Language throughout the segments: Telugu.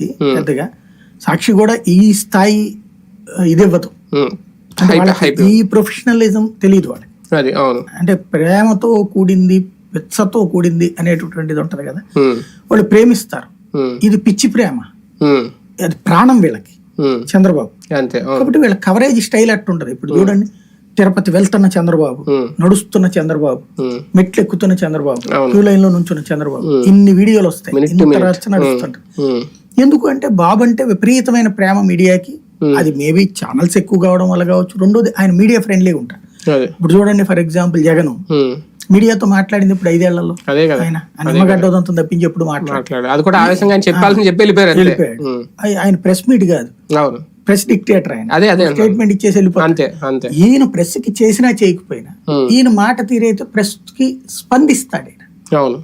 నుంచి పెద్దగా సాక్షి కూడా ఈ స్థాయి ఇది ఇవ్వదు. ఈ ప్రొఫెషనలిజం తెలియదు వాళ్ళకి. అంటే ప్రేమతో కూడింది పెచ్చతో కూడింది అనేటటువంటిది ఉంటది కదా. వాళ్ళు ప్రేమిస్తారు. ఇది పిచ్చి ప్రేమ. అది ప్రాణం వీళ్ళకి. చంద్రబాబు. కాబట్టి వీళ్ళ కవరేజ్ స్టైల్ అట్టుంటది. ఇప్పుడు చూడండి తిరుపతి వెళ్తున్న చంద్రబాబు. నడుస్తున్న చంద్రబాబు. మెట్లు ఎక్కుతున్న చంద్రబాబు. క్యూ లైన్లో నుంచున్న చంద్రబాబు. ఇన్ని వీడియోలు వస్తాయి. ఇంత ఉమ్. ఎందుకు అంటే బాబు అంటే విపరీతమైన ప్రేమ మీడియాకి. అది మేబీ ఛానల్స్ ఎక్కువ కావడం వల్ల కావచ్చు. రెండోది ఆయన మీడియా ఫ్రెండ్లీగా ఉంటారు ఇప్పుడు చూడండి ఫర్ ఎగ్జాంపుల్ జగన్. ఉమ్. మీడియాతో మాట్లాడింది ఇప్పుడు ఐదేళ్ళలో ఆయన తప్పించి ఎప్పుడు మాట్లాడు మాట్లాడు అది కూడా ఆవేశంగా ఆయన చెప్పి వెళ్ళిపోయాడు. ప్రెస్ మీట్ కాదు. ప్రెస్ డిక్టేటర్ ఆయన. అదే. స్టేట్మెంట్ ఇచ్చేసి వెళ్ళిపోతాడు అంతే ఈయన ప్రెస్కి చేసినా చేయకపోయినా. ఈయన మాట తీరైతే ప్రెస్కి స్పందిస్తాడు. అవును.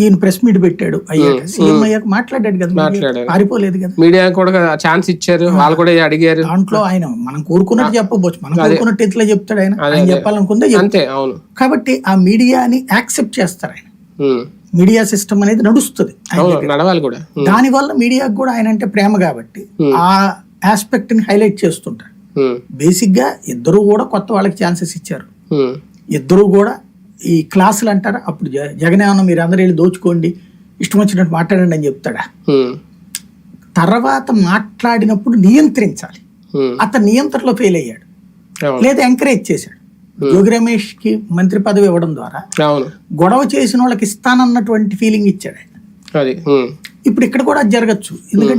ఈయన ప్రెస్ మీట్ పెట్టాడు అయ్యాక. సీఎం అయ్యాక మాట్లాడాడు కదా మీడియా. పారిపోలేదు కదా. మీడియా కూడా ఛాన్స్ ఇచ్చారు వాళ్ళు కూడా అడిగారు. దాంట్లో ఆయన మనం కోరుకున్నట్టు చెప్పబోచ్చు. మనం కోరుకున్నట్టు ఎట్లా చెప్తాడు ఆయన? ఆయన చెప్పాలనుకుందే చెప్తాడు. అంతే అవును. కాబట్టి ఆ మీడియాని యాక్సెప్ట్ చేస్తారు ఆయన. మీడియా సిస్టమ్ అనేది నడుస్తుంది నడవాలి కూడా. దానివల్ల మీడియాకు కూడా ఆయన అంటే ప్రేమ కాబట్టి ఆ ఆస్పెక్ట్ని హైలైట్ చేస్తుంటారు. బేసిక్గా ఇద్దరు కూడా కొత్త వాళ్ళకి ఛాన్సెస్ ఇచ్చారు. ఇద్దరు కూడా ఈ క్లాసులు అంటారా? అప్పుడు జగన్ ఏమన్నా మీరు అందరూ వెళ్ళి దోచుకోండి ఇష్టం వచ్చినట్టు మాట్లాడండి అని చెప్తాడా. తర్వాత మాట్లాడినప్పుడు నియంత్రించాలి. అతను నియంత్రణలో ఫెయిల్ అయ్యాడు. లేదా ఎంకరేజ్ చేశాడు. యోగి రమేష్కి మంత్రి పదవి ఇవ్వడం ద్వారా గొడవ చేసిన వాళ్ళకి ఇస్తానన్నటువంటి ఫీలింగ్ ఇచ్చాడు ఆయన. ఇప్పుడు ఇక్కడ కూడా అది జరగచ్చు. ఎందుకంటే